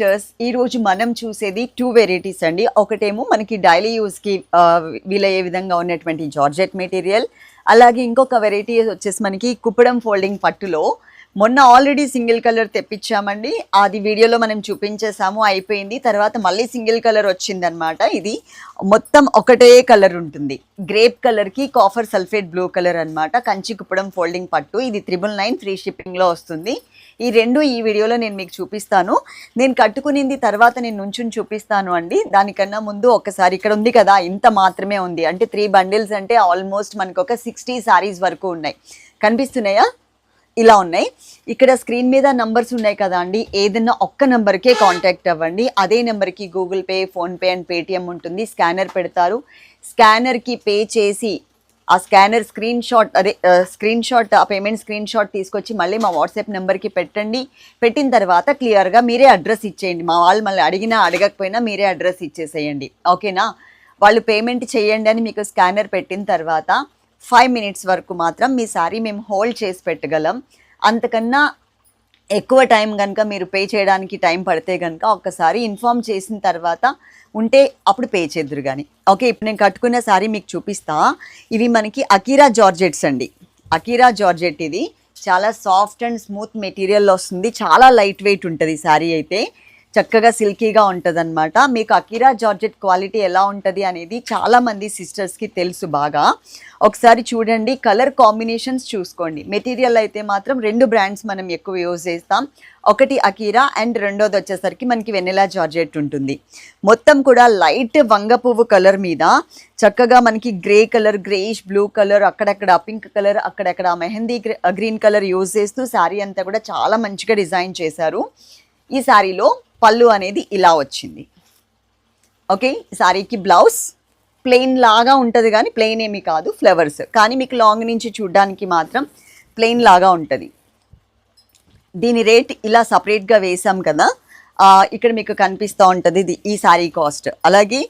Sisters ఈ రోజు మనం చూసేది టూ వెరైటీస్ అండి. ఒకటేమో మనకి డైలీ యూస్కి వీలయ్యే విధంగా ఉన్నటువంటి జార్జెట్ మెటీరియల్ అలాగే ఇంకొక వెరైటీ వచ్చేసి మనకి కుప్పడం ఫోల్డింగ్ పట్టులో మొన్న ఆల్రెడీ సింగిల్ కలర్ తెప్పించామండి. అది వీడియోలో మనం చూపించేసాము అయిపోయింది. తర్వాత మళ్ళీ సింగిల్ కలర్ వచ్చిందనమాట ఇది మొత్తం ఒకటే కలర్ ఉంటుంది. గ్రేప్ కలర్కి కాఫర్ సల్ఫేట్ బ్లూ కలర్ అన్నమాట. కంచి కుప్పడం ఫోల్డింగ్ పట్టు. ఇది త్రిబుల్ నైన్ ఫ్రీ షిప్పింగ్లో వస్తుంది. ఈ రెండు ఈ వీడియోలో నేను మీకు చూపిస్తాను. నేను కట్టుకునింది తర్వాత నేను నుంచుని చూపిస్తాను అండి. దానికన్నా ముందు ఒకసారి ఇక్కడ ఉంది కదా ఇంత మాత్రమే ఉంది. అంటే త్రీ బండిల్స్ అంటే ఆల్మోస్ట్ మనకు ఒక సిక్స్టీ శారీస్ వరకు ఉన్నాయి. కనిపిస్తున్నాయా? ఇలా ఉన్నాయి. ఇక్కడ స్క్రీన్ మీద నంబర్స్ ఉన్నాయి కదా అండి. ఏదైనా ఒక్క నెంబర్కే కాంటాక్ట్ అవ్వండి. అదే నెంబర్కి Google Pay PhonePe and Paytm ఉంటుంది. స్కానర్ పెడతారు. స్కానర్కి పే చేసి ఆ స్కానర్ స్క్రీన్ షాట్ అదే స్క్రీన్ షాట్ ఆ పేమెంట్ స్క్రీన్ షాట్ తీసుకొచ్చి మళ్ళీ మా వాట్సాప్ నెంబర్కి పెట్టండి. పెట్టిన తర్వాత క్లియర్గా మీరే అడ్రస్ ఇచ్చేయండి. మా వాళ్ళు మళ్ళీ అడిగినా అడగకపోయినా మీరే అడ్రస్ ఇచ్చేసేయండి. ఓకేనా? వాళ్ళు పేమెంట్ చేయండి అని మీకు స్కానర్ పెట్టిన తర్వాత ఫైవ్ మినిట్స్ వరకు మాత్రం మీ సారీ మేము హోల్డ్ చేసి పెట్టగలం. అంతకన్నా ఎక్కువ టైం కనుక మీరు పే చేయడానికి టైం పడితే కనుక ఒక్కసారి ఇన్ఫామ్ చేసిన తర్వాత ఉంటే అప్పుడు పే చేద్దరు కానీ ఓకే ఇప్పుడు నేను కట్టుకున్న సారీ మీకు చూపిస్తా. ఇవి మనకి అకీరా జార్జెట్స్ అండి. అకీరా జార్జెట్ ఇది. చాలా సాఫ్ట్ అండ్ స్మూత్ మెటీరియల్ వస్తుంది. చాలా లైట్ వెయిట్ ఉంటుంది సారీ అయితే. చక్కగా సిల్కీగా ఉంటుందన్నమాట. మీకు అకీరా జార్జెట్ క్వాలిటీ ఎలా ఉంటుంది అనేది చాలామంది సిస్టర్స్కి తెలుసు బాగా. ఒకసారి చూడండి కలర్ కాంబినేషన్స్ చూసుకోండి. మెటీరియల్ అయితే మాత్రం రెండు బ్రాండ్స్ మనం ఎక్కువ యూజ్ చేస్తాం. ఒకటి అకీరా అండ్ రెండోది వచ్చేసరికి మనకి వెనిలా జార్జెట్ ఉంటుంది. మొత్తం కూడా లైట్ వంగ పువ్వు కలర్ మీద. చక్కగా మనకి grey colour greyish blue colour అక్కడక్కడ పింక్ కలర్ అక్కడక్కడ మెహందీ గ్రీన్ కలర్ యూజ్ చేస్తూ శారీ అంతా కూడా చాలా మంచిగా డిజైన్ చేశారు. ఈ శారీలో పళ్ళు అనేది ఇలా వచ్చింది. ఓకే? శారీకి బ్లౌజ్ ప్లెయిన్ లాగా ఉంటుంది కానీ ప్లెయిన్ ఏమీ కాదు ఫ్లవర్స్. కానీ మీకు లాంగ్ నుంచి చూడడానికి మాత్రం ప్లెయిన్ లాగా ఉంటుంది. దీని రేట్ ఇలా సపరేట్గా వేసాం కదా ఇక్కడ మీకు కనిపిస్తూ ఉంటుంది ఇది ఈ శారీ కాస్ట్. అలాగే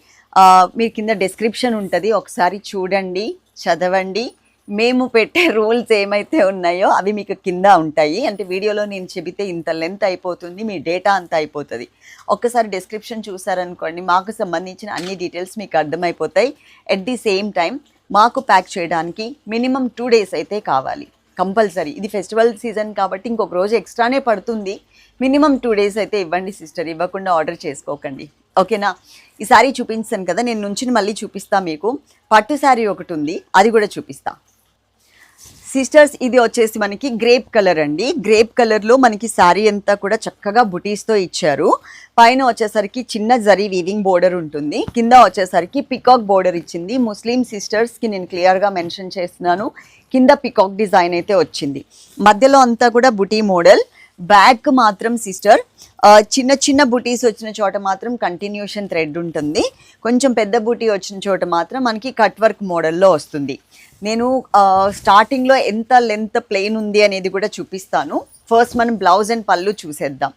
మీరు కింద డిస్క్రిప్షన్ ఉంటుంది. ఒకసారి చూడండి చదవండి. మేము పెట్టే రూల్స్ ఏమైతే ఉన్నాయో అవి మీకు కింద ఉంటాయి. అంటే వీడియోలో నేను చెబితే ఇంత లెంత్ అయిపోతుంది మీ డేటా అంతా అయిపోతుంది. ఒక్కసారి డిస్క్రిప్షన్ చూసారనుకోండి మాకు సంబంధించిన అన్ని డీటెయిల్స్ మీకు అర్థమైపోతాయి. ఎట్ ది సేమ్ టైం మాకు ప్యాక్ చేయడానికి మినిమం టూ డేస్ అయితే కావాలి. కంపల్సరీ. ఇది ఫెస్టివల్ సీజన్ కాబట్టి ఇంకొక రోజు ఎక్స్ట్రానే పడుతుంది. మినిమం టూ డేస్ అయితే ఇవ్వండి సిస్టర్ ఇవ్వకుండా ఆర్డర్ చేసుకోకండి. ఓకేనా? ఈ శారీ చూపించాను కదా నేను నుంచి మళ్ళీ చూపిస్తా మీకు. పట్టు శారీ ఒకటి ఉంది అది కూడా చూపిస్తాను సిస్టర్స్ ఇది వచ్చేసి మనకి గ్రేప్ కలర్ అండి. గ్రేప్ కలర్లో మనకి శారీ అంతా కూడా చక్కగా బుటీస్తో ఇచ్చారు. పైన వచ్చేసరికి చిన్న జరీ వీవింగ్ బోర్డర్ ఉంటుంది. కింద వచ్చేసరికి పికాక్ బోర్డర్ ఇచ్చింది. ముస్లిం సిస్టర్స్కి నేను క్లియర్గా మెన్షన్ చేస్తున్నాను. కింద పికాక్ డిజైన్ అయితే వచ్చింది. మధ్యలో అంతా కూడా బుటీ మోడల్. బ్యాక్ మాత్రం సిస్టర్ చిన్న చిన్న బుటీస్ వచ్చిన చోట మాత్రం కంటిన్యూషన్ థ్రెడ్ ఉంటుంది. కొంచెం పెద్ద బుటీ వచ్చిన చోట మాత్రం మనకి కట్ వర్క్ మోడల్లో వస్తుంది. నేను స్టార్టింగ్లో ఎంత లెంత్ ప్లెయిన్ ఉంది అనేది కూడా చూపిస్తాను. ఫస్ట్ మనం బ్లౌజ్ అండ్ పళ్ళు చూసేద్దాం.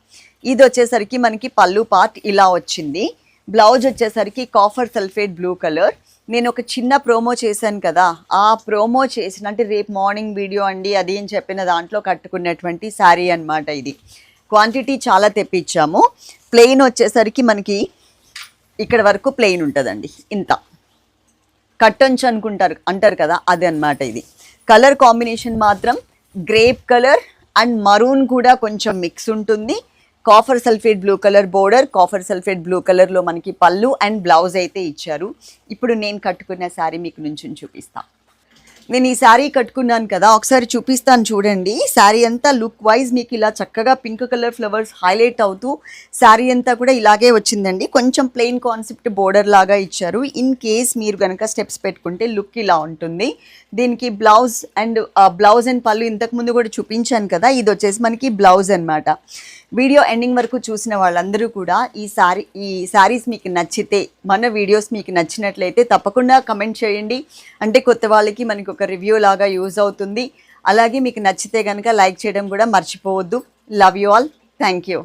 ఇది వచ్చేసరికి మనకి పళ్ళు పార్ట్ ఇలా వచ్చింది. బ్లౌజ్ వచ్చేసరికి కాఫర్ సల్ఫేట్ బ్లూ కలర్. నేను ఒక చిన్న ప్రోమో చేశాను కదా ఆ ప్రోమో చేసిన అంటే రేపు మార్నింగ్ వీడియో అండి అది అని చెప్పిన దాంట్లో కట్టుకున్నటువంటి శారీ అన్నమాట ఇది. క్వాంటిటీ చాలా తెప్పించాము. ప్లెయిన్ వచ్చేసరికి మనకి ఇక్కడ వరకు ప్లెయిన్ ఉంటుందండి ఇంత. కట్టొంచు అనుకుంటారు అంటారు కదా అది అన్నమాట ఇది. కలర్ కాంబినేషన్ మాత్రం గ్రేప్ కలర్ అండ్ మరూన్ కూడా కొంచెం మిక్స్ ఉంటుంది. Copper sulphate blue colour border copper sulphate blue కలర్లో మనకి పళ్ళు అండ్ బ్లౌజ్ అయితే ఇచ్చారు. ఇప్పుడు నేను కట్టుకున్న శారీ మీకు నుంచి చూపిస్తాను నేను ఈ శారీ కట్టుకున్నాను కదా ఒకసారి చూపిస్తాను చూడండి. శారీ అంతా లుక్ వైజ్ మీకు ఇలా చక్కగా పింక్ కలర్ ఫ్లవర్స్ హైలైట్ అవుతూ శారీ అంతా కూడా ఇలాగే వచ్చిందండి. కొంచెం ప్లెయిన్ కాన్సెప్ట్ బోర్డర్ లాగా ఇచ్చారు. ఇన్ కేస్ మీరు కనుక స్టెప్స్ పెట్టుకుంటే లుక్ ఇలా ఉంటుంది. దీనికి బ్లౌజ్ అండ్ బ్లౌజ్ అండ్ పళ్ళు ఇంతకు ముందు కూడా చూపించాను కదా ఇది వచ్చేసి మనకి బ్లౌజ్ అన్నమాట. వీడియో ఎండింగ్ వరకు చూసిన వాళ్ళందరూ కూడా ఈ సారీ ఈ శారీస్ మీకు నచ్చితే మన వీడియోస్ మీకు నచ్చినట్లయితే తప్పకుండా కమెంట్ చేయండి. అంటే కొత్త వాళ్ళకి మనకు ఒక రివ్యూ లాగా యూజ్ అవుతుంది. అలాగే మీకు నచ్చితే కనుక లైక్ చేయడం కూడా మర్చిపోవద్దు. Love you all thank you